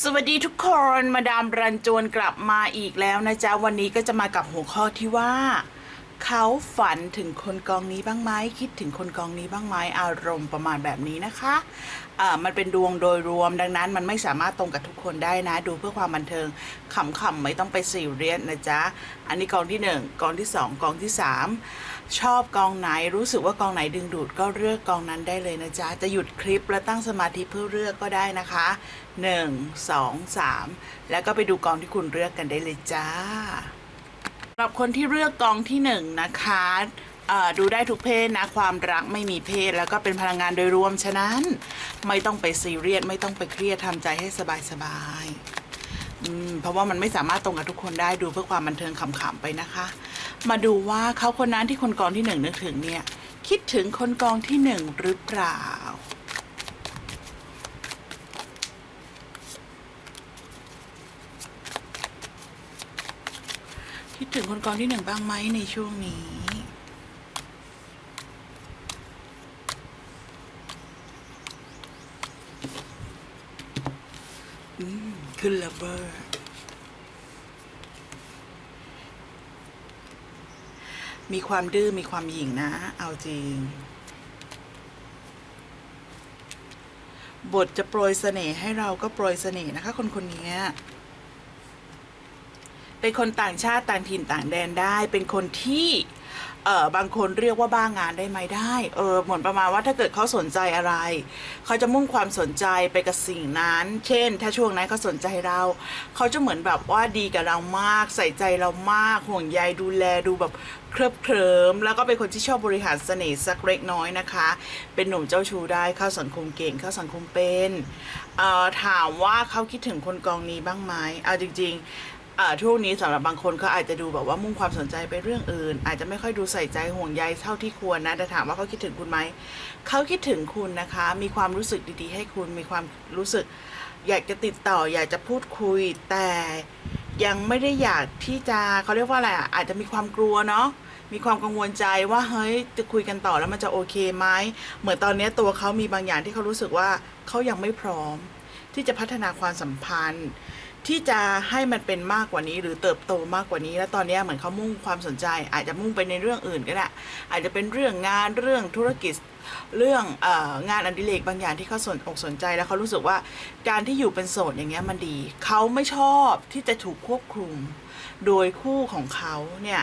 สวัสดีทุกคนมาดามรันจวนกลับมาอีกแล้วนะจ๊ะ วันนี้ก็จะมากับหัวข้อที่ว่า เขาฝันถึงคนกองนี้บ้างไหมคิดถึงคนกองนี้บ้างไหมอารมณ์ประมาณแบบนี้นะคะอ่ามันเป็นดวงโดยรวมดังนั้นมันไม่สามารถตรงกับทุกคนได้นะ ดูเพื่อความบันเทิงขำๆไม่ต้องไปซีเรียสนะจ๊ะ อันนี้กองที่หนึ่งกองที่สองกองที่สามชอบกองไหนรู้สึกว่ากองไหนดึงดูดก็เลือกกองนั้นได้เลยนะจ๊ะ จะหยุดคลิปแล้วตั้งสมาธิเพื่อเลือกก็ได้นะคะ 1 2 3 แล้วก็ไปดูกองที่คุณเลือกกันได้เลยจ้า หรับคนที่เลือกกองที่หนึ่งนะคะดูได้ทุกเพศนะความรักไม่มีเพศแล้วก็เป็นพลังงานโดยรวมฉะนั้น ไม่ต้องไปซีเรียสไม่ต้องไปเครียดทำใจให้สบายๆเพราะว่ามันไม่สามารถตรงกับทุกคนได้ดูเพื่อความบันเทิงขำๆไปนะคะ มาดูว่าเขาคนนั้นที่คนกองที่หนึ่งนึกถึงเนี่ยคิดถึงคนกองที่หนึ่งหรือเปล่า คิดถึงคนกองที่หนึ่งบ้างไหมในช่วงนี้ อืมขึ้นระเบิดมีความดื้อ มีความหยิ่งนะ เอาจริง บทจะโปรยเสน่ห์ให้เราก็โปรยเสน่ห์นะคะ คนคนนี้ เป็นคนต่างชาติต่างถิ่นต่างแดนได้ เป็นคนที่เออบางคนเรียกว่าบ้างานได้ไหมได้เออเหมือนประมาณว่าถ้าเกิดเขาสนใจอะไร เขาจะมุ่งความสนใจไปกับสิ่งนั้น เช่น ถ้าช่วงนั้นเขาสนใจเรา เขาจะเหมือนแบบว่าดีกับเรามาก ใส่ใจเรามากห่วงใยดูแลดูแบบเคลิบเคลิมแล้วก็เป็นคนที่ชอบบริหารเสน่ห์สักเล็กน้อยนะคะ เป็นหนุ่มเจ้าชู้ได้เข้าสังคมเก่งเข้าสังคมเป็นเอ่อถามว่าเขาคิดถึงคนกองนี้บ้างไหมเอาจริง ๆ ช่วงนี้สำหรับบางคนเขาอาจจะดูแบบว่ามุ่งความสนใจไปเรื่องอื่น อาจจะไม่ค่อยดูใส่ใจห่วงใยเท่าที่ควรนะแต่ถามว่าเขาคิดถึงคุณไหมเขาคิดถึงคุณนะคะ มีความรู้สึกดีๆ ให้คุณมีความรู้สึก อยากจะติดต่อ อยากจะพูดคุย แต่ยังไม่ได้อยากที่จะเขาเรียกว่าอะไรอะอาจจะมีความกลัวเนาะมีความกังวลใจว่าเฮ้ยจะคุยกันต่อแล้วมันจะโอเคไหมเหมือนตอนนี้ตัวเขามีบางอย่างที่เขารู้สึกว่าเขายังไม่พร้อม ที่จะพัฒนาความสัมพันธ์ ที่จะให้มันเป็นมากกว่านี้หรือเติบโตมากกว่านี้ แล้วตอนนี้เหมือนเขามุ่งความสนใจ อาจจะมุ่งไปในเรื่องอื่นก็ได้อาจจะเป็นเรื่องงานเรื่องธุรกิจเรื่ององานอดิเรกบางอย่างที่เขาสนอกสนใจแล้วเขารู้สึกว่าการที่อยู่เป็นโสดอย่างเงี้ยมันดี เขาไม่ชอบที่จะถูกควบคุม โดยคู่ของเขาเนี่ย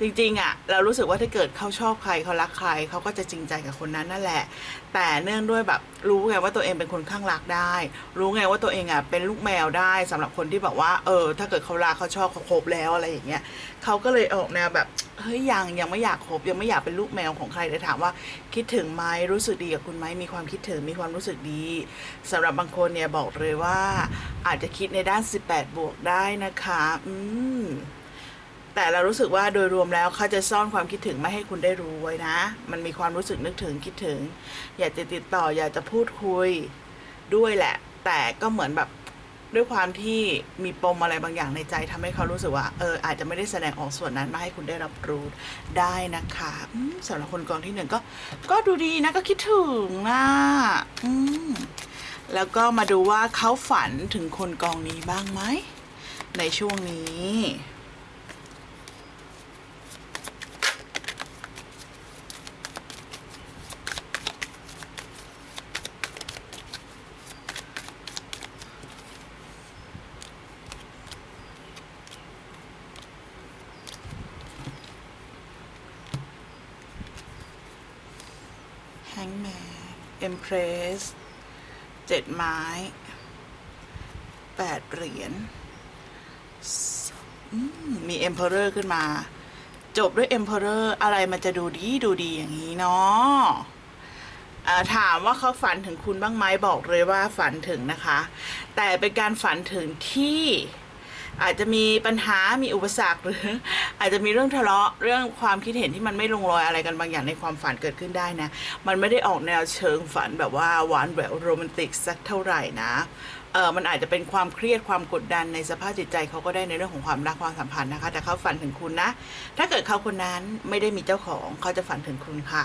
จริงๆอะ่ะเรารู้สึกว่าถ้าเกิดเขาชอบใครเขารักใครเขาก็จะจริงใจกับคนนั้นนั่นแหละ แต่เนื่องด้วยแบบรู้ไงว่าตัวเองเป็นคนข้างรักได้ รู้ไงว่าตัวเองอะเป็นลูกแมวได้สำหรับคนที่แบบว่าเออถ้าเกิดเขารักเขาชอบเขาคบแล้วอะไรอย่างเงี้ยเขาก็เลยออกแนวแบบเฮ้ยยังยังไม่อยากคบยังไม่อยากเป็นลูกแมวของใครเลยถามว่า คิดถึงไหมรู้สึกดีกับคุณไหมมีความคิดถึงมีความรู้สึกดีสำหรับบางคนเนี่ยบอกเลยว่า อาจจะคิดในด้าน 18 บวกได้นะคะ อืม แต่เรารู้สึกว่าโดยรวมแล้วเขาจะซ่อนความคิดถึงไม่ให้คุณได้รู้ไว้นะ มันมีความรู้สึกนึกถึงคิดถึง อยากจะติดต่ออยากจะพูดคุยด้วยแหละ แต่ก็เหมือนแบบด้วยความที่มีปมอะไรบางอย่างในใจทำให้เขารู้สึกว่าเอออาจจะไม่ได้แสดงออกส่วนนั้นมาให้คุณได้รับรู้ได้นะคะอืมสำหรับคนกองที่หนึ่งก็ ก็ดูดีนะก็คิดถึงนะอืมแล้วก็มาดูว่าเขาฝันถึงคนกองนี้บ้างไหมในช่วงนี้ แฮงแมน เพรสเจ็ดไม้แปดเหรียญมีเอ็มเพอเรอร์ขึ้นมา จบด้วยเอ็มเพอเรอร์อะไรมันจะดูดีดูดีอย่างนี้เนาะถามว่าเขาฝันถึงคุณบ้างไหมบอกเลยว่าฝันถึงนะคะ แต่เป็นการฝันถึงที่ อาจจะมีปัญหา มีอุปสรรคหรือ อาจจะมีเรื่องทะเลาะ เรื่องความคิดเห็นที่มันไม่ลงรอยอะไรกันบางอย่างในความฝันเกิดขึ้นได้นะ มันไม่ได้ออกแนวเชิงฝันแบบว่าหวานแหววโรแมนติกสักเท่าไหร่นะเออมันอาจจะเป็นความเครียดความกดดันในสภาพจิตใจเขาก็ได้ในเรื่องของความรักความสัมพันธ์นะคะ แต่เขาฝันถึงคุณนะ ถ้าเกิดเขาคนนั้นไม่ได้มีเจ้าของเขาจะฝันถึงคุณค่ะ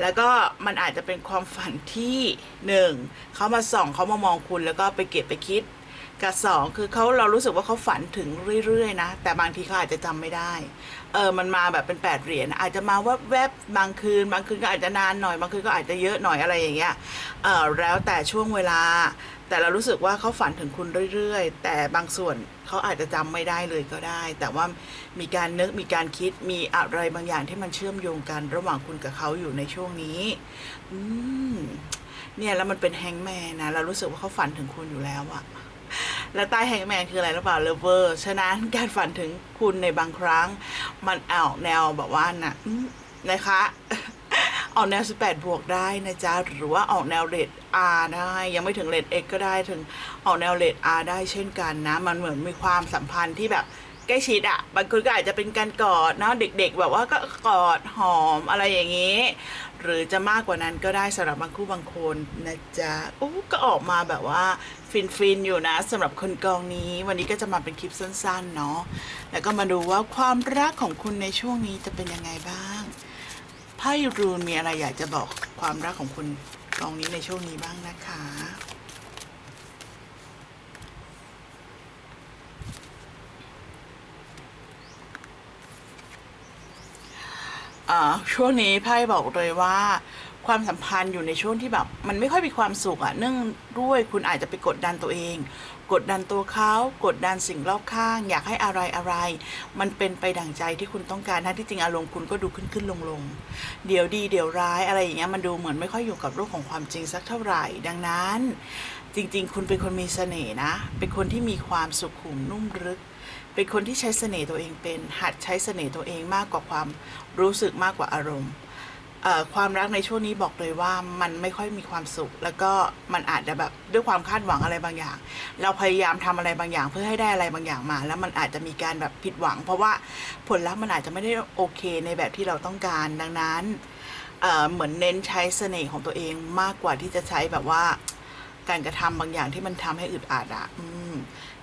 แล้วก็มันอาจจะเป็นความฝันที่หนึ่งเขามาส่องเขามามองคุณแล้วก็ไปเก็บไปคิด กับสองคือเขาเรารู้สึกว่าเขาฝันถึงเรื่อยๆนะ แต่บางทีเขาอาจจะจำไม่ได้ เออมันมาแบบเป็นแปดเหรียญอาจจะมาว่าแวบๆบางคืน บางคืนก็อาจจะนานหน่อย บางคืนก็อาจจะเยอะหน่อยอะไรอย่างเงี้ยเออแล้วแต่ช่วงเวลา แต่เรารู้สึกว่าเขาฝันถึงคุณเรื่อยๆ แต่บางส่วนเขาอาจจะจำไม่ได้เลยก็ได้ แต่ว่ามีการนึกมีการคิดมีอะไรบางอย่างที่มันเชื่อมโยงกันระหว่างคุณกับเขาอยู่ในช่วงนี้ อืมเนี่ยแล้วมันเป็นแฮงแมนนะเรารู้สึกว่าเขาฝันถึงคุณอยู่แล้วอะ แล้วใต้แฮงแมนคืออะไรหรือเปล่าเลเวอร์ฉะนั้นการฝันถึงคุณในบางครั้ง มันออกแนวแบบว่านะนะคะออกแนว 18 บวกได้นะจ๊ะ หรือว่าออกแนวเรท R ได้ ยังไม่ถึงเรท X ก็ได้ถึงออกแนวเรท R ได้เช่นกันนะ มันเหมือนมีความสัมพันธ์ที่แบบใกล้ชิดอะบางคนก็อาจจะเป็นการกอดนะเด็ก ๆ แบบว่าก็กอดหอมอะไรอย่างนี้ หรือจะมากกว่านั้นก็ได้สำหรับบางคู่บางคนนะจ๊ะอู้ก็ออกมาแบบว่า ฟินฟินๆอยู่นะสำหรับคนกองนี้ วันนี้ก็จะมาเป็นคลิปสั้นๆเนาะแล้วก็มาดูว่าความรักของคุณในช่วงนี้จะเป็นยังไงบ้างไพ่รูนมีอะไรอยากจะบอกความรักของคุณกองนี้ในช่วงนี้บ้างนะคะอ่าช่วงนี้ไพ่บอกเลยว่า ความสัมพันธ์อยู่ในช่วงที่แบบ มันไม่ค่อยมีความสุขอะเนื่องด้วยคุณอาจจะไปกดดันตัวเอง กดดันตัวเขากดดันสิ่งรอบข้าง อยากให้อะไรอะไร มันเป็นไปดั่งใจที่คุณต้องการทั้งที่จริงอารมณ์คุณก็ดูขึ้นขึ้นลงลงเดี๋ยวดีเดี๋ยวร้ายอะไรอย่างเงี้ยมันดูเหมือนไม่ค่อยอยู่กับโลกของความจริงสักเท่าไหร่ ดังนั้น จริง ๆ คุณเป็นคนมีเสน่ห์นะ เป็นคนที่มีความสุขุมนุ่มลึกเป็นคนที่ใช้เสน่ห์ตัวเองเป็น หัดใช้เสน่ห์ตัวเองมากกว่าความรู้สึกมากกว่าอารมณ์ ความรักในช่วงนี้บอกเลยว่ามันไม่ค่อยมีความสุข แล้วก็มันอาจจะแบบด้วยความคาดหวังอะไรบางอย่าง เราพยายามทำอะไรบางอย่างเพื่อให้ได้อะไรบางอย่างมา แล้วมันอาจจะมีการแบบผิดหวัง เพราะว่าผลลัพธ์มันอาจจะไม่ได้โอเคในแบบที่เราต้องการดังนั้นเเหมือนเน้นใช้เสน่ห์ของตัวเองมากกว่าที่จะใช้แบบว่าการกระทำบางอย่างที่มันทำให้อึดอัดอะ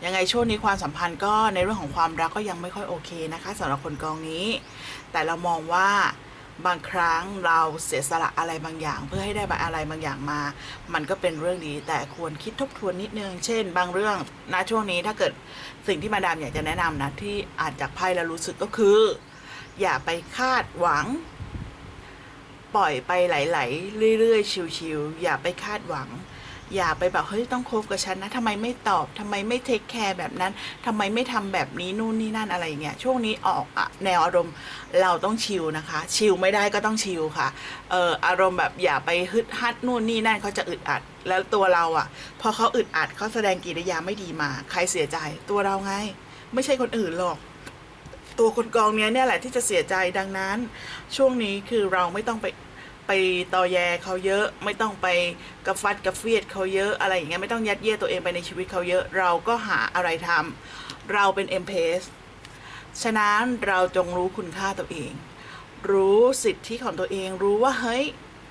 ยังไงช่วงนี้ความสัมพันธ์ก็ในเรื่องของความรักก็ยังไม่ค่อยโอเคนะคะสำหรับคนกองนี้ แต่เรามองว่า บางครั้งเราเสียสละอะไรบางอย่าง เพื่อให้ได้อะไรบางอย่างมา มันก็เป็นเรื่องดี แต่ควรคิดทบทวนนิดนึง เช่น บางเรื่องณช่วงนี้ถ้าเกิดสิ่งที่มาดามอยากจะแนะนำนะที่อาจจากไพ่แล้วรู้สึกก็คือ อย่าไปคาดหวัง ปล่อยไปไหลๆเรื่อยๆ ชิวๆอย่าไปคาดหวัง อย่าไปแบบเฮ้ยต้องคบกับฉันนะทำไมไม่ตอบทำไมไม่เทคแคร์แบบนั้นทำไมไม่ทำแบบนี้นู่นนี่นั่นอะไรอย่างเงี้ยช่วงนี้ออกอะแนวอารมณ์เราต้องชิลนะคะ ชิลไม่ได้ก็ต้องชิลค่ะเอออารมณ์แบบอย่าไปฮึดฮัดนู่นนี่นั่นเขาจะอึดอัด แล้วตัวเราอะพอเขาอึดอัดเขาแสดงกิริยาไม่ดีมา ใครเสียใจตัวเราไง ไม่ใช่คนอื่นหรอกตัวคนกองเนี้ยเนี่ยแหละที่จะเสียใจดังนั้น ช่วงนี้คือเราไม่ต้องไป ไปตอแยเขาเยอะ ไม่ต้องไปกระฟัดกระเฟียดเขาเยอะอะไรอย่างเงี้ยไม่ต้องยัดเยียดตัวเองไปในชีวิตเขาเยอะ เราก็หาอะไรทำเราเป็นเอ็มเพสฉะนั้นเราจงรู้คุณค่าตัวเอง รู้สิทธิของตัวเองรู้ว่าเฮ้ย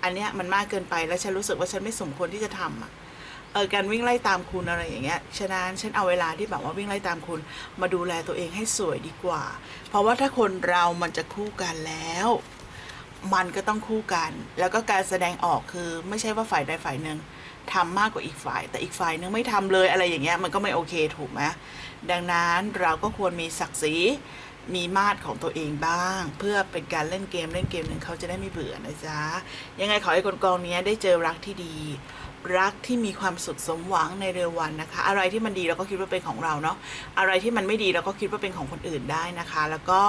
อันเนี้ยมันมากเกินไปแล้วฉันรู้สึกว่าฉันไม่สมควรที่จะทำอะเออการวิ่งไล่ตามคุณอะไรอย่างเงี้ย ฉะนั้นฉันเอาเวลาที่แบบว่าวิ่งไล่ตามคุณมาดูแลตัวเองให้สวยดีกว่า เพราะว่าถ้าคนเรามันจะคู่กันแล้ว มันก็ต้องคู่กัน แล้วก็การแสดงออกคือไม่ใช่ว่าฝ่ายใดฝ่ายหนึ่งทำมากกว่าอีกฝ่าย แต่อีกฝ่ายหนึงไม่ทำเลยอะไรอย่างเงี้ยมันก็ไม่โอเคถูกไหมดังนั้นเราก็ควรมีศักดิ์ศรีมีมาตรของตัวเองบ้าง เพื่อเป็นการเล่นเกมเล่นเกมหนึ่งเขาจะได้ไม่เบื่อนะจ๊ะ ยังไงขอให้คนกองนี้ได้เจอรักที่ดี รักที่มีความสุขสมหวังในเร็ววันนะคะ อะไรที่มันดีเราก็คิดว่าเป็นของเราเนาะอะไรที่มันไม่ดีเราก็คิดว่าเป็นของคนอื่นได้นะคะ แล้วก็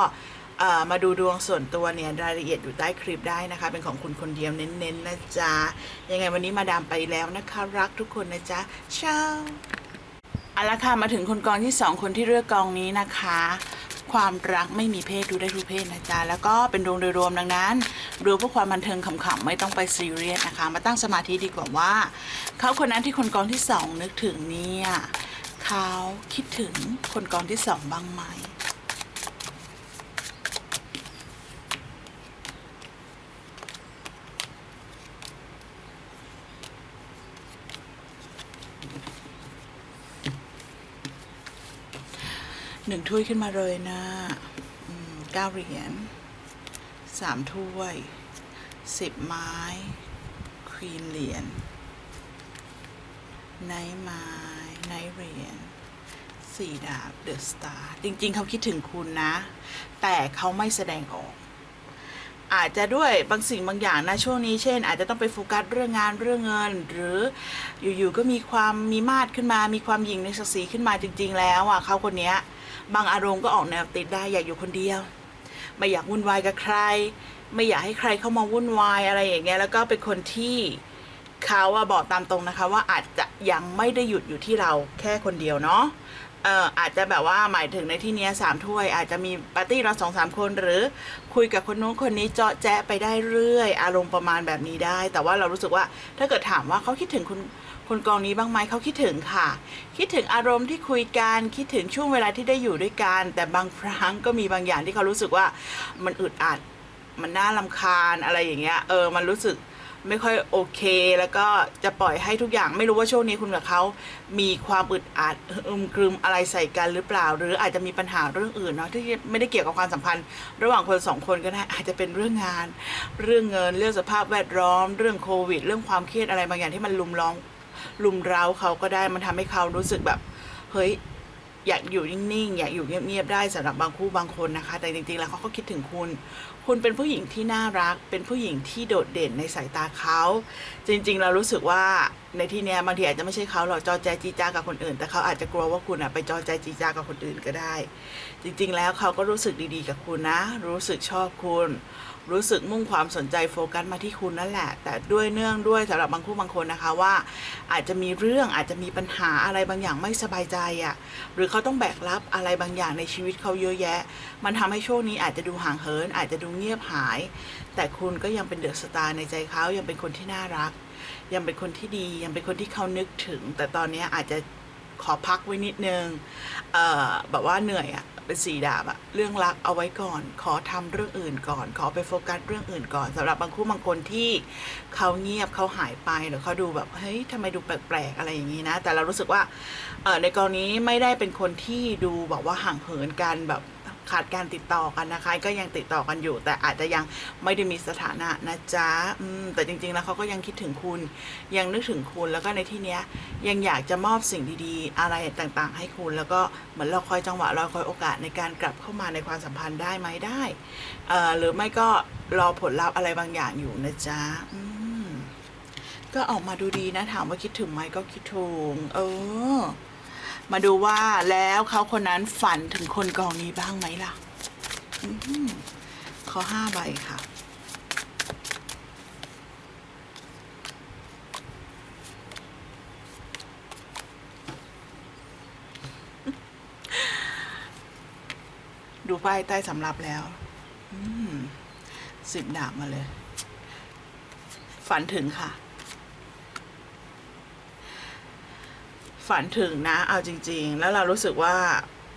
มาดูดวงส่วนตัวเนี่ยรายละเอียดอยู่ใต้คลิปได้นะคะ เป็นของคุณคนเดียวเน้นๆนะจ๊ะ ยังไงวันนี้มาดามไปแล้วนะคะ รักทุกคนนะจ๊ะเช้าเอาละค่ะมาถึงคนกองที่สองคนที่เลือกกองนี้นะคะความรักไม่มีเพศดูได้ทุกเพศนะจ๊ะ แล้วก็เป็นดวงโดยรวมดังนั้นดูเพื่อความบันเทิงขำๆไม่ต้องไปซีเรียสนะคะ มาตั้งสมาธิดีกว่าว่า เขาคนนั้นที่คนกองที่สองนึกถึงเนี่ยเขาคิดถึงคนกองที่สองบ้างไหม หนึ่งถ้วยขึ้นมาเลยนะเก้าเหรียญสามถ้วยสิบไม้ควีนเหรียญไนท์ไม้ไนท์เหรียญสี่ดาบเดอะสตาร์จริง ๆ เขาคิดถึงคุณนะ แต่เขาไม่แสดงออก อาจจะด้วยบางสิ่งบางอย่างนะ ช่วงนี้เช่น อาจจะต้องไปโฟกัสเรื่องงานเรื่องเงิน หรืออยู่ ๆ ก็มีความมีมาดขึ้นมา มีความหยิ่งในศักดิ์ศรีขึ้นมาจริง ๆ แล้วอะเขาคนเนี้ย บางอารมณ์ก็ออกแนวติดได้อยากอยู่คนเดียว ไม่อยากวุ่นวายกับใคร ไม่อยากให้ใครเข้ามาวุ่นวายอะไรอย่างเงี้ยแล้วก็เป็นคนที่เขาอะบอกตามตรงนะคะ ว่าอาจจะยังไม่ได้หยุดอยู่ที่เราแค่คนเดียวเนาะเอออาจจะแบบว่าหมายถึงในที่นี้สามถ้วย อาจจะมีปาร์ตี้เราสองสามคนหรือคุยกับคนนู้นคนนี้เจาะแจ๊ไปได้เรื่อย อารมณ์ประมาณแบบนี้ได้ แต่ว่าเรารู้สึกว่าถ้าเกิดถามว่าเขาคิดถึงคุณ คนกองนี้บ้างไหมเขาคิดถึงค่ะ คิดถึงอารมณ์ที่คุยกันคิดถึงช่วงเวลาที่ได้อยู่ด้วยกัน แต่บางครั้งก็มีบางอย่างที่เขารู้สึกว่ามันอึดอัดมันน่าลำคาญอะไรอย่างเงี้ยเออมันรู้สึกไม่ค่อยโอเค แล้วก็จะปล่อยให้ทุกอย่างไม่รู้ว่าช่วงนี้คุณกับเขามีความอึดอัดอึมครึมอะไรใส่กันหรือเปล่า หรืออาจจะมีปัญหาเรื่องอื่นเนาะที่ไม่ได้เกี่ยวกับความสัมพันธ์ ระหว่างคนสองคนก็ได้อาจจะเป็นเรื่องงาน เรื่องเงินเรื่องสภาพแวดล้อม เรื่องโควิด เรื่องความเครียดอะไรบางอย่างที่มันลุมล้อม ลุมเร้าเขาก็ได้มันทำให้เขารู้สึกแบบเฮ้ยอยากอยู่นิ่งๆ อยากอยู่เงียบๆ ได้สำหรับบางคู่บางคนนะคะ แต่จริงๆ แล้วเขาก็คิดถึงคุณ คุณเป็นผู้หญิงที่น่ารัก เป็นผู้หญิงที่โดดเด่นในสายตาเขา จริงๆ เรารู้สึกว่าในที่เนี้ยบางทีอาจจะไม่ใช่เขาหรอกจอแจจีจ้ากับคนอื่น แต่เขาอาจจะกลัวว่าคุณอะไปจอแจจีจ้ากับคนอื่นก็ได้ จริงๆ แล้วเขาก็รู้สึกดีๆ กับคุณนะ รู้สึกชอบคุณ รู้สึกมุ่งความสนใจโฟกัสมาที่คุณนั่นแหละ แต่ด้วยเนื่องด้วยสำหรับบางคู่บางคนนะคะว่า อาจจะมีเรื่องอาจจะมีปัญหาอะไรบางอย่างไม่สบายใจอะ่ะหรือเขาต้องแบกรับอะไรบางอย่างในชีวิตเขาเยอะแยะ มันทำให้ช่วงนี้อาจจะดูห่างเหิน อาจจะดูเงียบหาย แต่คุณก็ยังเป็นเดอะสตาร์ในใจเขายังเป็นคนที่น่ารัก ยังเป็นคนที่ดียังเป็นคนที่เขานึกถึง แต่ตอนนี้อาจจะ ขอพักไว้นิดนึงเอ่อแบบว่าเหนื่อยอะเป็นสีดาบอะเรื่องรักเอาไว้ก่อน ขอทำเรื่องอื่นก่อน ขอไปโฟกัสเรื่องอื่นก่อนสำหรับบางคู่บางคนที่เขาเงียบเขาหายไปหรือเขาดูแบบเฮ้ยทำไมดูแปลกๆอะไรอย่างนี้นะ แต่เรารู้สึกว่าเอ่อในกรณีไม่ได้เป็นคนที่ดูแบบว่าห่างเหินกันแบบ ขาดการติดต่อกันนะคะ ก็ยังติดต่อกันอยู่ แต่อาจจะยังไม่ได้มีสถานะนะจ๊ะแต่จริงๆแล้วเขาก็ยังคิดถึงคุณ ยังนึกถึงคุณแล้วก็ในที่เนี้ยยังอยากจะมอบสิ่งดีๆ อะไรต่างๆ ให้คุณแล้วก็เหมือนเราคอยจังหวะเราคอยโอกาสในการกลับเข้ามาในความสัมพันธ์ได้ไหมได้หรือไม่ก็รอผลลัพธ์อะไรบางอย่างอยู่นะจ๊ะก็ออกมาดูดีนะถามว่าคิดถึงไหมก็คิดถึงเออ มาดูว่าแล้วเขาคนนั้นฝันถึงคนกองนี้บ้างไหมล่ะอืมขอห้าใบค่ะดูป้ายใต้สำรับแล้วสิบดาบมาเลย ฝันถึงค่ะ ฝันถึงนะ เอาจริง ๆ แล้วเรารู้สึกว่า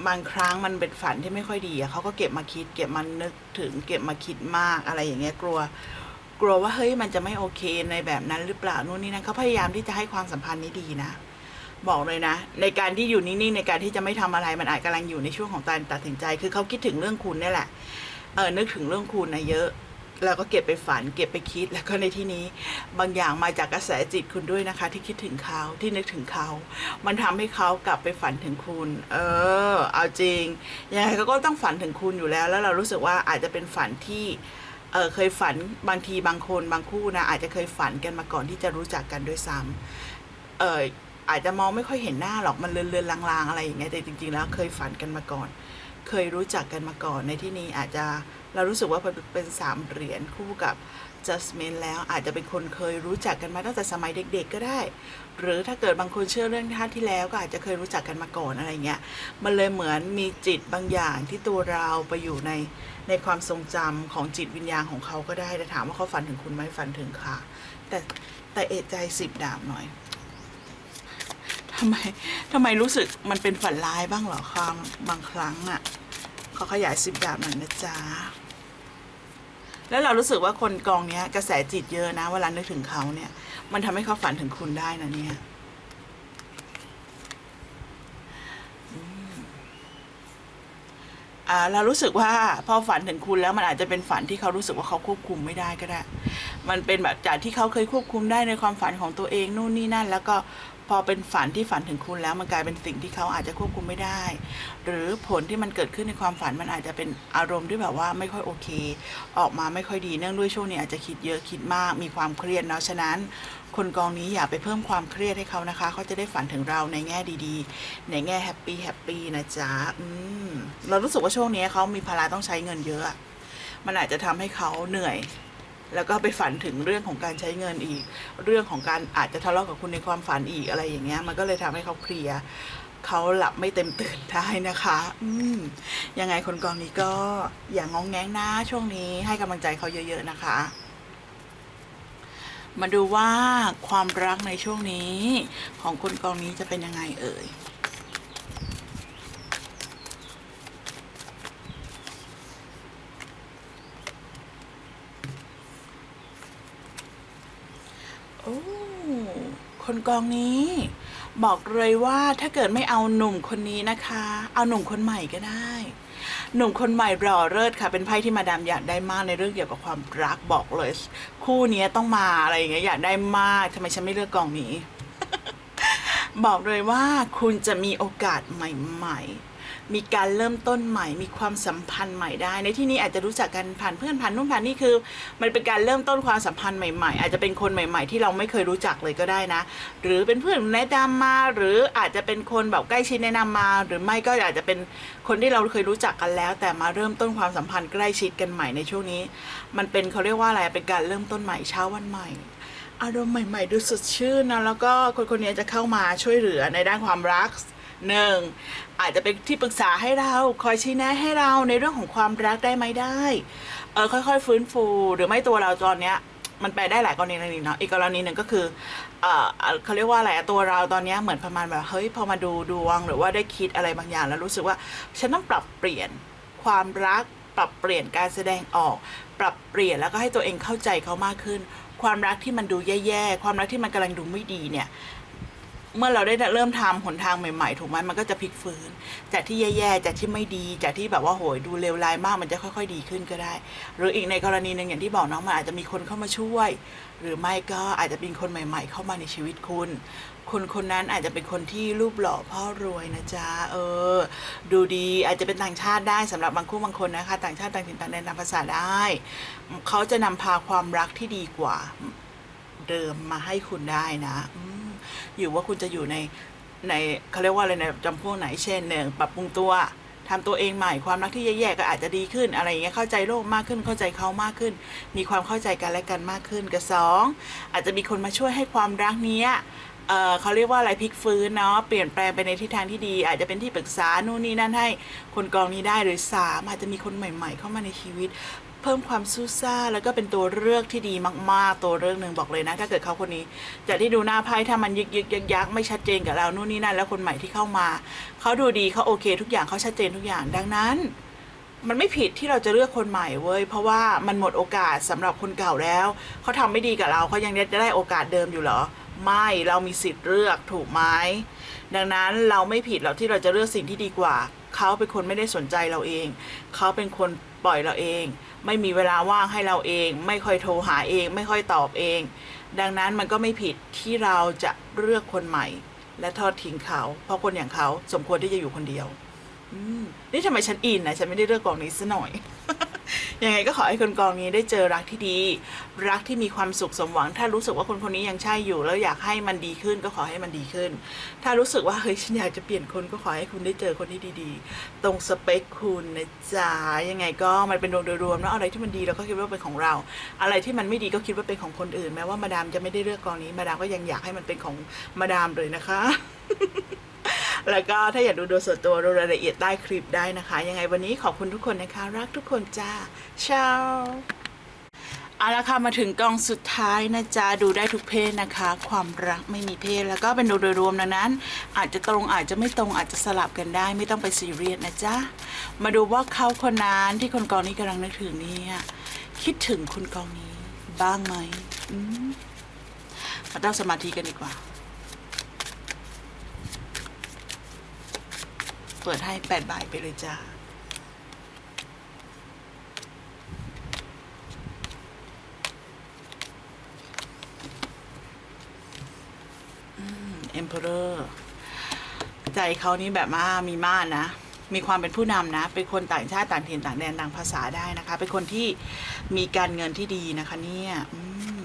บางครั้งมันเป็นฝันที่ไม่ค่อยดีเขาก็เก็บมาคิด เก็บมานึกถึง เก็บมาคิดมากอะไรอย่างเงี้ยกลัว กลัวว่าเฮ้ยมันจะไม่โอเคในแบบนั้นหรือเปล่านู่นนี่นั่นเขาพยายามที่จะให้ความสัมพันธ์นี้ดีนะ บอกเลยนะ ในการที่อยู่นิ่งๆในการที่จะไม่ทำอะไรมันอาจกำลังอยู่ในช่วงของการตัดสินใจ คือเขาคิดถึงเรื่องคุณนี่แหละเออนึกถึงเรื่องคุณนะเยอะ แล้วก็เก็บไปฝัน เก็บไปคิดแล้วก็ในที่นี้ บางอย่างมาจากกระแสจิตคุณด้วยนะคะ ที่คิดถึงเขาที่นึกถึงเขา มันทำให้เขากลับไปฝันถึงคุณ เออ เอาจริงยังไงก็ต้องฝันถึงคุณอยู่แล้ว แล้วเรารู้สึกว่าอาจจะเป็นฝันที่เออเคยฝันบางทีบางคนบางคู่นะอาจจะเคยฝันกันมาก่อนที่จะรู้จักกันด้วยซ้ำเอออาจจะมองไม่ค่อยเห็นหน้าหรอกมันเลือนๆลางๆ อะไรอย่างเงี้ยแต่จริง ๆ แล้วเคยฝันกันมาก่อน เคยรู้จักกันมาก่อนในที่นี้อาจจะ เรารู้สึกว่าเป็นสามเหรียญคู่กับ Jasmine แล้วอาจจะเป็นคนเคยรู้จักกันมาตั้งแต่สมัยเด็ก ๆ ก็ได้ หรือถ้าเกิดบางคนเชื่อเรื่องชาที่แล้วก็อาจจะเคยรู้จักกันมาก่อนอะไรเงี้ยมันเลยเหมือนมีจิตบางอย่างที่ตัวเราไปอยู่ในในความทรงจำของจิตวิญญาณของเขาก็ได้แต่ถามว่าเขาฝันถึงคุณไหมฝันถึงค่ะ แต่แต่เอะใจสิบดาบหน่อยทำไมทำไมรู้สึกมันเป็นฝันร้ายบ้างเหรอความบางครั้งอะ่ะเขาขยายสิบดาบหน่อยนะจ๊ะ แล้วเรารู้สึกว่าคนกองเนี้ย กระแสจิตเยอะนะ เวลานึกถึงเขาเนี่ย มันทำให้เขาฝันถึงคุณได้นะเนี่ยอ่าเรารู้สึกว่าพอฝันถึงคุณแล้วมันอาจจะเป็นฝันที่เขารู้สึกว่าเขาควบคุมไม่ได้ก็ได้ มันเป็นแบบจากที่เขาเคยควบคุมได้ในความฝันของตัวเองนู่นนี่นั่น แล้วก็ พอเป็นฝันที่ฝันถึงคุณแล้วมันกลายเป็นสิ่งที่เขาอาจจะควบคุมไม่ได้ หรือผลที่มันเกิดขึ้นในความฝันมันอาจจะเป็นอารมณ์ที่แบบว่าไม่ค่อยโอเค ออกมาไม่ค่อยดีเนื่องด้วยช่วงนี้อาจจะคิดเยอะคิดมาก มีความเครียดเนาะฉะนั้น คนกองนี้อย่าไปเพิ่มความเครียดให้เขานะคะเขาจะได้ฝันถึงเราในแง่ดีๆ ในแง่แฮปปี้แฮปปี้นะจ๊ะอืมเรารู้สึกว่าช่วงนี้เขามีภาระต้องใช้เงินเยอะอะมันอาจจะทำให้เขาเหนื่อย แล้วก็ไปฝันถึงเรื่องของการใช้เงินอีก เรื่องของการอาจจะทะเลาะกับคุณในความฝันอีกอะไรอย่างเงี้ย มันก็เลยทำให้เขาเพลียเขาหลับไม่เต็มตื่นได้นะคะ อืมยังไงคนกองนี้ก็อย่างงองแงงนะช่วงนี้ให้กำลังใจเขาเยอะๆนะคะ มาดูว่าความรักในช่วงนี้ของคนกองนี้จะเป็นยังไงเอ่ย โอ้ คนกองนี้ บอกเลยว่าถ้าเกิดไม่เอาหนุ่มคนนี้นะคะ เอาหนุ่มคนใหม่ก็ได้ หนุ่มคนใหม่รอเลิศค่ะ เป็นไพ่ที่มาดามอยากได้มากในเรื่องเกี่ยวกับความรักบอกเลย คู่นี้ต้องมาอะไรอย่างเงี้ยอยากได้มากทำไมฉันไม่เลือกกองนี้ บอกเลยว่าคุณจะมีโอกาสใหม่ ๆ มีการเริ่มต้นใหม่ มีความสัมพันธ์ใหม่ได้ ในที่นี้อาจจะรู้จักกันผ่านเพื่อนผ่านนู่นผ่านนี่คือ มันเป็นการเริ่มต้นความสัมพันธ์ใหม่ ๆ อาจจะเป็นคนใหม่ ๆ ที่เราไม่เคยรู้จักเลยก็ได้นะ หรือเป็นเพื่อนแนะนำมา หรืออาจจะเป็นคนแบบใกล้ชิดแนะนำมา หรือไม่ก็อาจจะเป็นคนที่เราเคยรู้จักกันแล้ว แต่มาเริ่มต้นความสัมพันธ์ใกล้ชิดกันใหม่ในช่วงนี้ มันเป็นเขาเรียกว่าอะไรเป็นการเริ่มต้นใหม่เช้าวันใหม่อารมณ์ใหม่ ๆ ดูสดชื่นนะแล้วก็คนคนนี้จะเข้ามาช่วยเหลือในด้านความรัก หนึ่งอาจจะเป็นที่ปรึกษาให้เราคอยชี้แนะให้เราในเรื่องของความรักได้ไหมได้เออค่อยๆ ฟื้นฟูหรือไม่ตัวเราตอนเนี้ยมันแปลได้หลายกรณีเนาะอีกกรณีหนึ่งก็คือเออเขาเรียกว่าอะไรตัวเราตอนเนี้ยเหมือนประมาณแบบเฮ้ยพอมาดูดวงหรือว่าได้คิดอะไรบางอย่างแล้วรู้สึกว่าฉันต้องปรับเปลี่ยนความรัก ปรับเปลี่ยนการแสดงออก ปรับเปลี่ยนแล้วก็ให้ตัวเองเข้าใจเขามากขึ้น ความรักที่มันดูแย่ๆความรักที่มันกำลังดูไม่ดีเนี่ย เมื่อเราได้เริ่มทำหนทางใหม่ ๆ ถูกไหมมันก็จะพลิกฟื้น จากที่แย่ๆ จากที่ไม่ดี จากที่แบบว่าโหยดูเลวร้ายมากมันจะค่อย ๆ ดีขึ้นก็ได้ หรืออีกในกรณีหนึ่งอย่างที่บอกน้องมันอาจจะมีคนเข้ามาช่วย หรือไม่ก็อาจจะเป็นคนใหม่ ๆ เข้ามาในชีวิตคุณ คนคนนั้นอาจจะเป็นคนที่รูปหล่อพ่อรวยนะจ๊ะเออ ดูดีอาจจะเป็นต่างชาติได้สำหรับบางคู่บางคนนะคะ ต่างชาติต่างถิ่นต่างแดนต่างภาษาได้ เขาจะนำพาความรักที่ดีกว่าเดิมมาให้คุณได้นะอื อยู่ว่าคุณจะอยู่ในในเขาเรียกว่าอะไรในจำพวกไหนเช่นหนึ่งปรับปรุงตัวทำตัวเองใหม่ความรักที่แย่ๆก็อาจจะดีขึ้นอะไรอย่างเงี้ยเข้าใจโลกมากขึ้นเข้าใจเขามากขึ้น มีความเข้าใจกันและกันมากขึ้นกับสองอาจจะมีคนมาช่วยให้ความรักเนี้ยเออเขาเรียกว่าอะไรพลิกฟื้นเนาะเปลี่ยนแปลงไปในทิศทางที่ดี อาจจะเป็นที่ปรึกษานู่นนี่นั่นให้คนกองนี้ได้หรือสามอาจจะมีคนใหม่ ๆ เข้ามาในชีวิต เพิ่มความสู้ซ่า แล้วก็เป็นตัวเลือกที่ดีมากๆ ตัวเลือกหนึ่งบอกเลยนะ ถ้าเกิดเขาคนนี้จากที่ดูหน้าไพ่ถ้ามันยึกยึกยักยักไม่ชัดเจนกับเรานู่นนี่นั่นแล้วคนใหม่ที่เข้ามาเขาดูดีเขาโอเค ทุกอย่างเขาชัดเจนทุกอย่างดังนั้น มันไม่ผิดที่เราจะเลือกคนใหม่เว้ยเพราะว่ามันหมดโอกาสสำหรับคนเก่าแล้วเขาทำไม่ดีกับเราเขายังจะได้โอกาสเดิมอยู่เหรอไม่เรามีสิทธิ์เลือกถูกไหมดังนั้นเราไม่ผิดหรอกที่เราจะเลือกสิ่งที่ดีกว่า เขาเป็นคนไม่ได้สนใจเราเอง เขาเป็นคนปล่อยเราเอง ไม่มีเวลาว่างให้เราเอง ไม่ค่อยโทรหาเอง ไม่ค่อยตอบเอง ดังนั้นมันก็ไม่ผิดที่เราจะเลือกคนใหม่ และทอดทิ้งเขา เพราะคนอย่างเขาสมควรที่จะอยู่คนเดียว มนี่ทำไมฉันอินนะฉันไม่ได้เลือกกองนี้ซะหน่อย ยังไงก็ขอให้คนกองนี้ได้เจอรักที่ดี รักที่มีความสุขสมหวัง ถ้ารู้สึกว่าคนคนนี้ยังใช่อยู่ แล้วอยากให้มันดีขึ้นก็ขอให้มันดีขึ้น ถ้ารู้สึกว่าเฮ้ยฉันอยากจะเปลี่ยนคนก็ขอให้คุณได้เจอคนที่ดีๆ ตรงสเปคคุณนะจ๊ะยังไงก็มันเป็นดวงโดยรวมแล้วอะไรที่มันดีเราก็คิดว่าเป็นของเรา อะไรที่มันไม่ดีก็คิดว่าเป็นของคนอื่น แม้ว่ามาดามจะไม่ได้เลือกกองนี้มาดามก็ยังอยากให้มันเป็นของมาดามเลยนะคะ แล้วก็ถ้าอยากดูโดยส่วนตัวดูรายละเอียดใต้คลิปได้นะคะ ยังไงวันนี้ขอบคุณทุกคนนะคะ รักทุกคนจ้าเช้าเอาละค่ะมาถึงกองสุดท้ายนะจ๊ะดูได้ทุกเพศนะคะ ความรักไม่มีเพศแล้วก็เป็นดูโดยรวมดังนั้น อาจจะตรงอาจจะไม่ตรงอาจจะสลับกันได้ ไม่ต้องไปซีเรียสนะจ๊ะมาดูว่าเขาคนนั้นที่คนกองนี้กำลังนึกถึงเนี่ยคิดถึงคุณกองนี้บ้างไหมอืมมาตั้งสมาธิกันดีกว่า เปิดให้แปดใบไปเลยจ้าอืม emperor ใจเขานี่แบบว่ามีมานนะ มีความเป็นผู้นำนะ เป็นคนต่างชาติต่างถิ่นต่างแดนต่างภาษาได้นะคะ เป็นคนที่มีการเงินที่ดีนะคะ เนี่ยอืม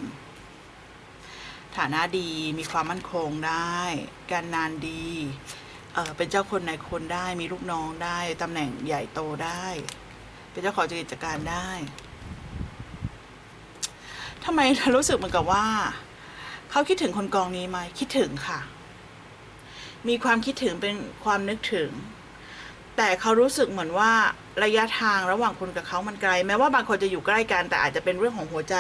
ฐานะดีมีความมั่นคงได้ การงานดี เป็นเจ้าคนในคนได้มีลูกน้องได้ตำแหน่งใหญ่โตได้ เป็นเจ้าของกิจการได้ทำไมเรารู้สึกเหมือนกับว่าเขาคิดถึงคนกองนี้ไหมคิดถึงค่ะ มีความคิดถึงเป็นความนึกถึง แต่เขารู้สึกเหมือนว่าระยะทางระหว่างคุณกับเขามันไกล แม้ว่าบางคนจะอยู่ใกล้กัน แต่อาจจะเป็นเรื่องของหัวใจ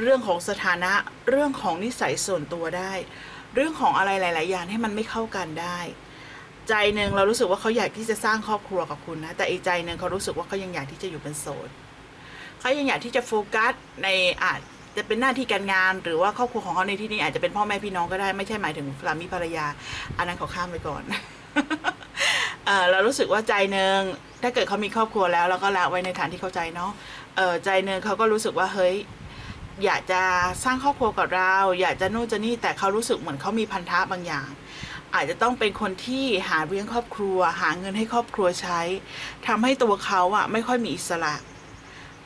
เรื่องของสถานะ เรื่องของนิสัยส่วนตัวได้ เรื่องของอะไรหลาย ๆ อย่างให้มันไม่เข้ากันได้ ใจหนึ่งเรารู้สึกว่าเขาอยากที่จะสร้างครอบครัวกับคุณนะ แต่อีกใจหนึ่งเขารู้สึกว่าเขายังอยากที่จะอยู่เป็นโสดเขายังอยากที่จะโฟกัสในอาจจะเป็นหน้าที่การงาน หรือว่าครอบครัวของเขาในที่นี้อาจจะเป็นพ่อแม่พี่น้องก็ได้ไม่ใช่หมายถึงสามีภรรยา อันนั้นเขาข้ามไปก่อนเรารู้สึกว่าใจหนึ่งถ้าเกิดเขามีครอบครัวแล้วเราก็ละไว้ในฐานที่เข้าใจเนาะใจหนึ่งเขาก็รู้สึกว่าเฮ้ยอยากจะสร้างครอบครัวกับเรา อยากจะนู่นจะนี่แต่เขารู้สึกเหมือนเขามีพันธะบางอย่าง อาจจะต้องเป็นคนที่หาเลี้ยงครอบครัว หาเงินให้ครอบครัวใช้ทำให้ตัวเขาอะไม่ค่อยมีอิสระ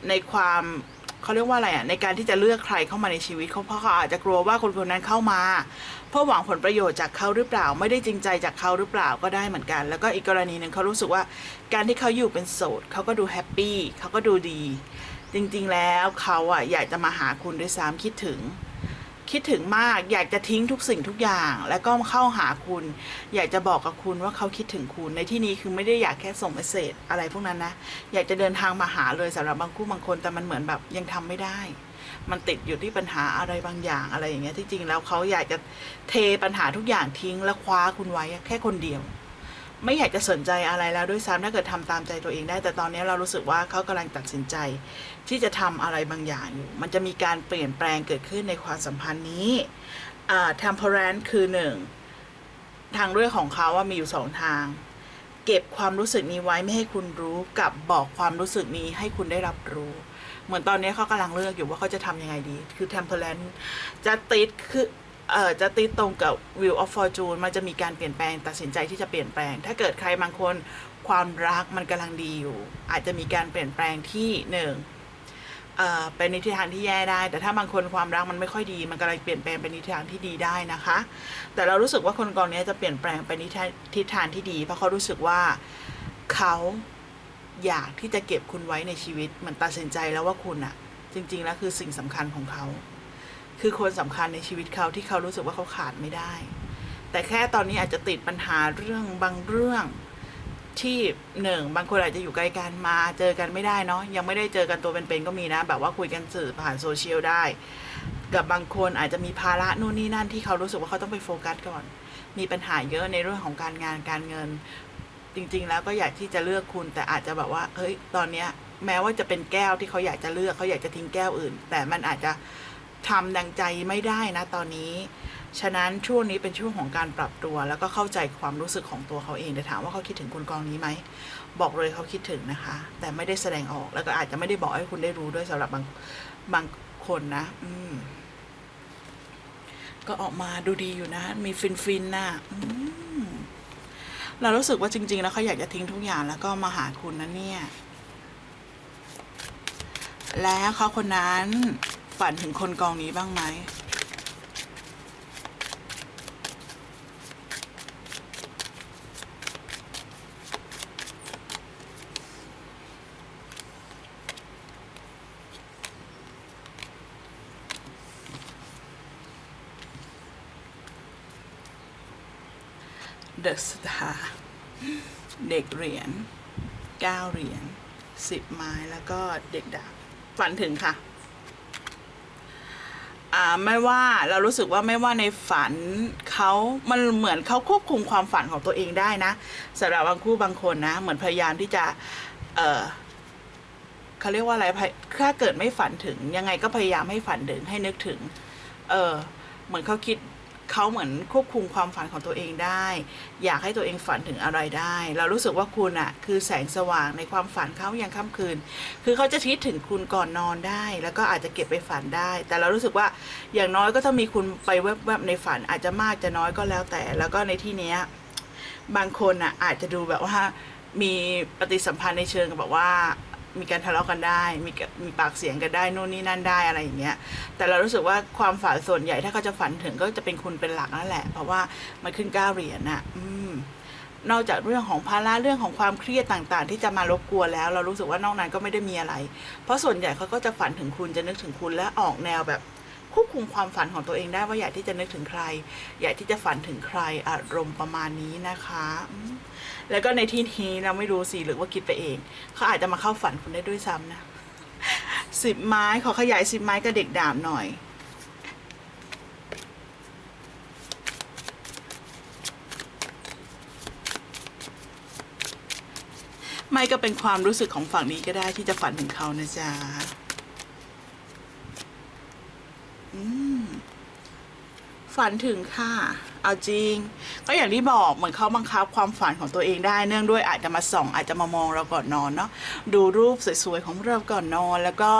ในความเขาเรียกว่าอะไรอะในการที่จะเลือกใครเข้ามาในชีวิตเขาเพราะเขาอาจจะกลัวว่าคนคนนั้นเข้ามา เพื่อหวังผลประโยชน์จากเขาหรือเปล่า ไม่ได้จริงใจจากเขาหรือเปล่าก็ได้เหมือนกัน แล้วก็อีกกรณีหนึ่งเขารู้สึกว่าการที่เขาอยู่เป็นโสดเขาก็ดูแฮปปี้เขาก็ดูดี จริงๆแล้วเขาอะอยากจะมาหาคุณด้วยซ้ำคิดถึง คิดถึงมากอยากจะทิ้งทุกสิ่งทุกอย่าง แล้วก็เข้าหาคุณ อยากจะบอกกับคุณว่าเขาคิดถึงคุณในที่นี้คือไม่ได้อยากแค่ส่งเมสเซจอะไรพวกนั้นนะ อยากจะเดินทางมาหาเลยสำหรับบางคู่บางคน แต่มันเหมือนแบบยังทำไม่ได้ มันติดอยู่ที่ปัญหาอะไรบางอย่างอะไรอย่างเงี้ยที่จริงแล้วเขาอยากจะเทปัญหาทุกอย่างทิ้งแล้วคว้าคุณไว้แค่คนเดียว ไม่อยากจะสนใจอะไรแล้วด้วยซ้ำถ้าเกิดทำตามใจตัวเองได้ แต่ตอนนี้เรารู้สึกว่าเขากำลังตัดสินใจ ที่จะทำอะไรบางอย่างอยู่ มันจะมีการเปลี่ยนแปลงเกิดขึ้นในความสัมพันธ์นี้อ่า temperance คือหนึ่งทางเลือกของเขาว่ามีอยู่สองทาง เก็บความรู้สึกนี้ไว้ไม่ให้คุณรู้กับบอกความรู้สึกนี้ให้คุณได้รับรู้ เหมือนตอนนี้เขากำลังเลือกอยู่ว่าเขาจะทำยังไงดี คือ temperance จะติดคือ เอ่อจะติดตรงกับ Wheel of Fortune มันจะมีการเปลี่ยนแปลงตัดสินใจที่จะเปลี่ยนแปลง ถ้าเกิดใครบางคนความรักมันกำลังดีอยู่ อาจจะมีการเปลี่ยนแปลงที่หนึ่งเอ่อเป็นในทิศทางที่แย่ได้ แต่ถ้าบางคนความรักมันไม่ค่อยดี มันกำลังเปลี่ยนแปลงเป็นทิศทางที่ดีได้นะคะ แต่เรารู้สึกว่าคนกองนี้จะเปลี่ยนแปลงไปในทิศทางที่ดี เพราะเขารู้สึกว่าเขาอยากที่จะเก็บคุณไว้ในชีวิต มันตัดสินใจแล้วว่าคุณอะจริง ๆ แล้วคือสิ่งสำคัญของเขา คือคนสำคัญในชีวิตเขาที่เขารู้สึกว่าเขาขาดไม่ได้ แต่แค่ตอนนี้อาจจะติดปัญหาเรื่องบางเรื่องที่หนึ่งบางคนอาจจะอยู่ไกลกันมาเจอกันไม่ได้เนาะยังไม่ได้เจอกันตัวเป็นๆก็มีนะ แบบว่าคุยกันสื่อผ่านโซเชียลได้ กับบางคนอาจจะมีภาระนู่นนี่นั่นที่เขารู้สึกว่าเขาต้องไปโฟกัสก่อน มีปัญหาเยอะในเรื่องของการงานการเงิน จริง ๆ แล้วก็อยากที่จะเลือกคุณแต่อาจจะแบบว่าเฮ้ยตอนเนี้ยแม้ว่าจะเป็นแก้วที่เขาอยากจะเลือกเขาอยากจะทิ้งแก้วอื่น แต่มันอาจจะ ทำดังใจไม่ได้นะตอนนี้ ฉะนั้นช่วงนี้เป็นช่วงของการปรับตัว แล้วก็เข้าใจความรู้สึกของตัวเขาเองแต่ถามว่าเขาคิดถึงคุณกองนี้ไหม บอกเลยเขาคิดถึงนะคะ แต่ไม่ได้แสดงออก แล้วก็อาจจะไม่ได้บอกให้คุณได้รู้ด้วยสำหรับบางบางคนนะ อืม ก็ออกมาดูดีอยู่นะ มีฟินฟินๆน่ะเรารู้สึกว่าจริง ๆ แล้วเขาอยากจะทิ้งทุกอย่างแล้วก็มาหาคุณนะเนี่ย แล้วเขาคนนั้น ฝันถึงคนกองนี้บ้างไหม The Star เด็กเหรียญเก้าเหรียญสิบไม้แล้วก็เด็กดาบฝันถึงค่ะ อ่าไม่ว่าเรารู้สึกว่าไม่ว่าในฝันเขามันเหมือนเขาควบคุมความฝันของตัวเองได้นะสำหรับบางคู่บางคนนะ เหมือนพยายามที่จะ เออเขาเรียกว่าอะไรถ้าเกิดไม่ฝันถึง ยังไงก็พยายามให้ฝันถึงให้นึกถึง เออ เหมือนเขาคิด เขาเหมือนควบคุมความฝันของตัวเองได้ อยากให้ตัวเองฝันถึงอะไรได้ เรารู้สึกว่าคุณอะคือแสงสว่างในความฝันเขายังค่ำคืน คือเขาจะคิดถึงคุณก่อนนอนได้ แล้วก็อาจจะเก็บไปฝันได้ แต่เรารู้สึกว่าอย่างน้อยก็ต้องมีคุณไปแวบๆในฝัน อาจจะมากจะน้อยก็แล้วแต่ แล้วก็ในที่เนี้ยบางคนอะอาจจะดูแบบว่ามีปฏิสัมพันธ์ในเชิงแบบว่า มีการทะเลาะกันได้ มีมีปากเสียงกันได้นู่นนี่นั่นได้อะไรอย่างเงี้ยแต่เรารู้สึกว่าความฝันส่วนใหญ่ถ้าเขาจะฝันถึงก็จะเป็นคุณเป็นหลักนั่นแหละ เพราะว่ามันขึ้นเก้าเหรียญน่ะอืมนอกจากเรื่องของภาระเรื่องของความเครียดต่างๆ ที่จะมารบกวนแล้ว เรารู้สึกว่านอกนั้นก็ไม่ได้มีอะไร เพราะส่วนใหญ่เขาก็จะฝันถึงคุณจะนึกถึงคุณและออกแนวแบบ ควบคุมความฝันของตัวเองได้ว่าอยากที่จะนึกถึงใคร อยากที่จะฝันถึงใครอารมณ์ประมาณนี้นะคะแล้วก็ในที่นี้เราไม่รู้สิหรือว่าคิดไปเองเขาอาจจะมาเข้าฝันคุณได้ด้วยซ้ำนะสิบไม้ขอขยายสิบไม้กับเด็กดาบหน่อยไม่ก็เป็นความรู้สึกของฝั่งนี้ก็ได้ที่จะฝันถึงเขานะจ๊ะ ฝันถึงค่ะ เอาจริง ก็อย่างที่บอกเหมือนเขาบังคับความฝันของตัวเองได้เนื่องด้วยอาจจะมาส่อง อาจจะมามองเราก่อนนอนเนาะดูรูปสวยๆของเราก่อนนอน แล้วก็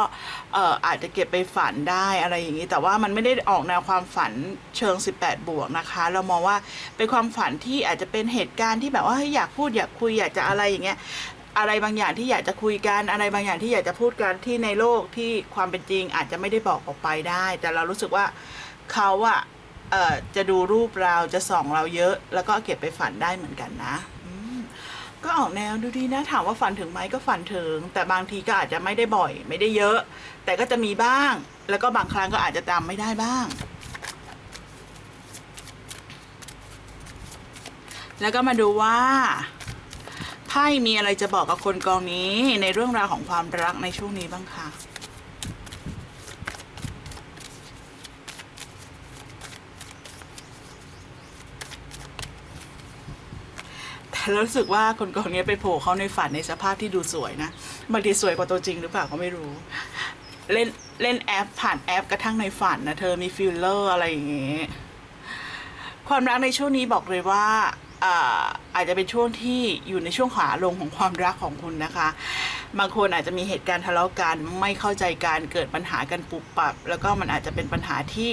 เอ่ออาจจะเก็บไปฝันได้อะไรอย่างนี้ แต่ว่ามันไม่ได้ออกแนวความฝันเชิง 18 บวกนะคะ เรามองว่าเป็นความฝันที่อาจจะเป็นเหตุการณ์ที่แบบว่าอยากพูดอยากคุยอยากจะอะไรอย่างเงี้ย อะไรบางอย่างที่อยากจะคุยกันอะไรบางอย่างที่อยากจะพูดกันที่ในโลกที่ความเป็นจริงอาจจะไม่ได้บอกออกไปได้ แต่เรารู้สึกว่าเขาอะเอ่อจะดูรูปเราจะส่องเราเยอะ แล้วก็เก็บไปฝันได้เหมือนกันนะก็ออกแนวดูดีนะถามว่าฝันถึงไหมก็ฝันถึง แต่บางทีก็อาจจะไม่ได้บ่อย ไม่ได้เยอะ แต่ก็จะมีบ้าง แล้วก็บางครั้งก็อาจจะจำไม่ได้บ้าง แล้วก็มาดูว่า พ่มีอะไรจะบอกกับคนกองนี้ในเรื่องราวของความรักในช่วงนี้บ้างคะแต่รู้สึกว่าคนกองนี้ไปโผล่เขาในฝันในสภาพที่ดูสวยนะบางทีสวยกว่าตัวจริงหรือเปล่าก็ไม่รู้ เล่นเล่นแอปผ่านแอปกระทั่งในฝันนะเธอมีฟิลเลอร์อะไรอย่างเงี้ยความรักในช่วงนี้บอกเลยว่า อาจจะเป็นช่วงที่อยู่ในช่วงขาลงของความรักของคุณนะคะ บางคนอาจจะมีเหตุการณ์ทะเลาะกันไม่เข้าใจกันเกิดปัญหากันปุบปับ แล้วก็มันอาจจะเป็นปัญหาที่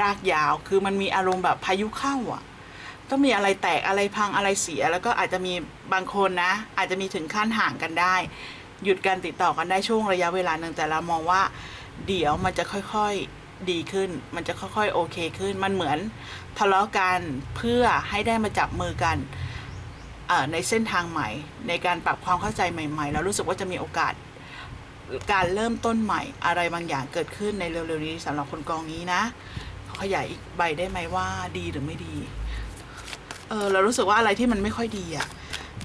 รากยาว คือมันมีอารมณ์แบบพายุเข้าอะ ต้องมีอะไรแตกอะไรพังอะไรเสีย แล้วก็อาจจะมีบางคนนะ อาจจะมีถึงขั้นห่างกันได้ หยุดการติดต่อกันได้ช่วงระยะเวลาหนึ่งแต่เรามองว่า เดี๋ยวมันจะค่อยๆดีขึ้น มันจะค่อยๆโอเคขึ้น มันเหมือน ทะเลาะกันเพื่อให้ได้มาจับมือกันในเส้นทางใหม่ ในการปรับความเข้าใจใหม่ๆ แล้วรู้สึกว่าจะมีโอกาสการเริ่มต้นใหม่อะไรบางอย่างเกิดขึ้นในเร็วๆนี้สำหรับคนกองนี้นะขยายอีกใบได้ไหมว่าดีหรือไม่ดี เออเรารู้สึกว่าอะไรที่มันไม่ค่อยดีอะ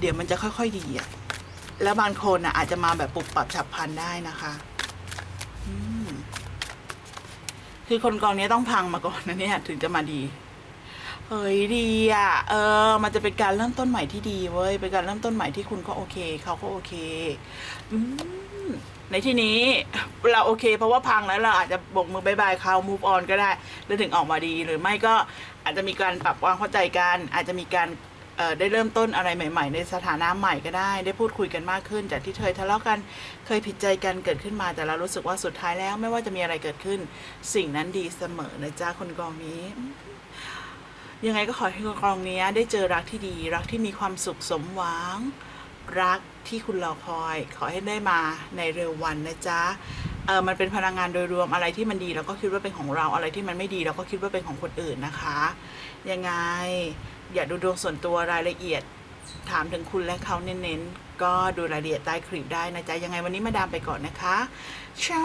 เดี๋ยวมันจะค่อย ๆดีอะ แล้วบางคนอะอาจจะมาแบบปรับปรับฉับพลันได้นะคะคือคนกองนี้ต้องพังมาก่อนนะเนี่ยถึงจะมาดี เฮ้ยดีอะ เออ มันจะเป็นการเริ่มต้นใหม่ที่ดีเว้ย เป็นการเริ่มต้นใหม่ที่คุณก็โอเค เขาก็โอเคอืมในที่นี้เราโอเค เพราะว่าพังแล้วเราอาจจะบกมือบายบายเขา move on ก็ได้แล้วถึงออกมาดีหรือไม่ก็อาจจะมีการปรับความเข้าใจกัน อาจจะมีการเอ่อได้เริ่มต้นอะไรใหม่ ๆ ในสถานะใหม่ก็ได้ ได้พูดคุยกันมากขึ้น จากที่เคยทะเลาะกันเคยผิดใจกันเกิดขึ้นมาแต่เรารู้สึกว่าสุดท้ายแล้ว ไม่ว่าจะมีอะไรเกิดขึ้น สิ่งนั้นดีเสมอนะจ๊ะคนกองนี้ ยังไงก็ขอให้คนกองนี้ได้เจอรักที่ดี รักที่มีความสุขสมหวัง รักที่คุณรอคอย ขอให้ได้มาในเร็ววันนะจ๊ะเออมันเป็นพลังงานโดยรวมอะไรที่มันดีเราก็คิดว่าเป็นของเราอะไรที่มันไม่ดีเราก็คิดว่าเป็นของคนอื่นนะคะ ยังไงอย่าดูดวงส่วนตัวรายละเอียด ถามถึงคุณและเขาเน้นๆก็ดูรายละเอียดใต้คลิปได้นะจ๊ะยังไงวันนี้มาดามไปก่อนนะคะชา